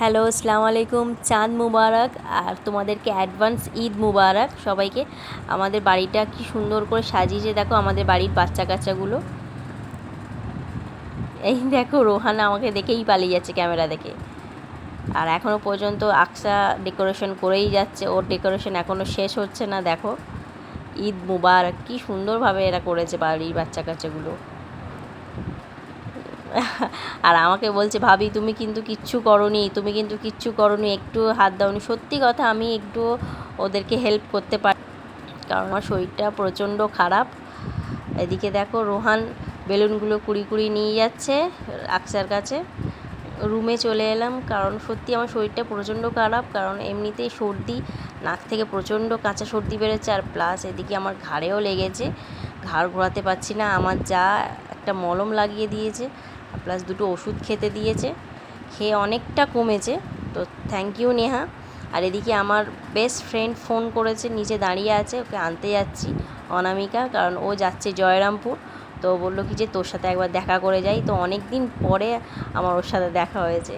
Hello, আসসালামু আলাইকুম। চাঁদ মুবারক আর তোমাদেরকে অ্যাডভান্স ঈদ মুবারক সবাইকে। আমাদের বাড়িটা কি সুন্দর করে সাজিয়েছে, দেখো আমাদের বাড়ির বাচ্চা কাচ্চাগুলো। এই দেখো, রোহান আমাকে দেখেই পালিয়ে যাচ্ছে ক্যামেরা দেখে। আর এখনও পর্যন্ত আকসা ডেকোরেশন করেই যাচ্ছে, ওর ডেকোরেশন এখনও শেষ হচ্ছে না, দেখো। ঈদ মুবারক, কি সুন্দরভাবে এরা করেছে বাড়ির বাচ্চা কাচ্চাগুলো। আর আমাকে বলছে, ভাবি, তুমি কিন্তু কিচ্ছু করনি, তুমি কিন্তু কিচ্ছু করনি, একটু হাত দাওনি। সত্যি কথা, আমি একটু ওদেরকে হেল্প করতে পারি, কারণ আমার শরীরটা প্রচণ্ড খারাপ। এদিকে দেখো, রোহান বেলুনগুলো কুড়ি কুড়ি নিয়ে যাচ্ছে আকসার কাছে। রুমে চলে এলাম, কারণ সত্যি আমার শরীরটা প্রচণ্ড খারাপ, কারণ এমনিতেই সর্দি, নাক থেকে প্রচণ্ড কাঁচা সর্দি বেড়েছে আর প্লাস এদিকে আমার ঘাড়েও লেগেছে। ঘাড় ঘোরাতে পারছি না, আমার যা একটা মলম লাগিয়ে দিয়েছে প্লাস দুটো ওষুধ খেতে দিয়েছে। খেয়ে অনেকটা কমেছে, তো থ্যাংক ইউ নেহা। আর এদিকে আমার বেস্ট ফ্রেন্ড ফোন করেছে, নিচে দাঁড়িয়ে আছে, ওকে আনতে যাচ্ছি অনামিকা, কারণ ও যাচ্ছে জয়রামপুর। তো বলল কি যে তোর সাথে একবার দেখা করে যাই। তো অনেক দিন পরে আমার ওর সাথে দেখা হয়েছে।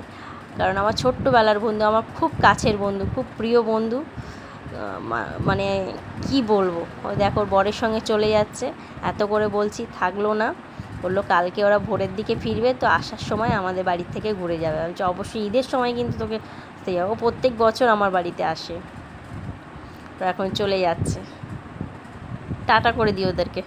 কারণ আমার ছোট্টবেলার বন্ধু, আমার খুব কাছের বন্ধু, খুব প্রিয় বন্ধু। মানে কি বলব? দেখো বরের সঙ্গে চলে যাচ্ছে। এত করে বলছি, থাকল না। বলল, কালকে ওরা ভোরের দিকে ফিরবে, তো আসার সময় আমাদের বাড়ির থেকে ঘুরে যাবে। আমি অবশ্যই ঈদের সময় কিন্তু তোকে আসতে যাব। প্রত্যেক বছর আমার বাড়িতে আসে। তো এখন চলে যাচ্ছে। টাটা করে দিই ওদেরকে।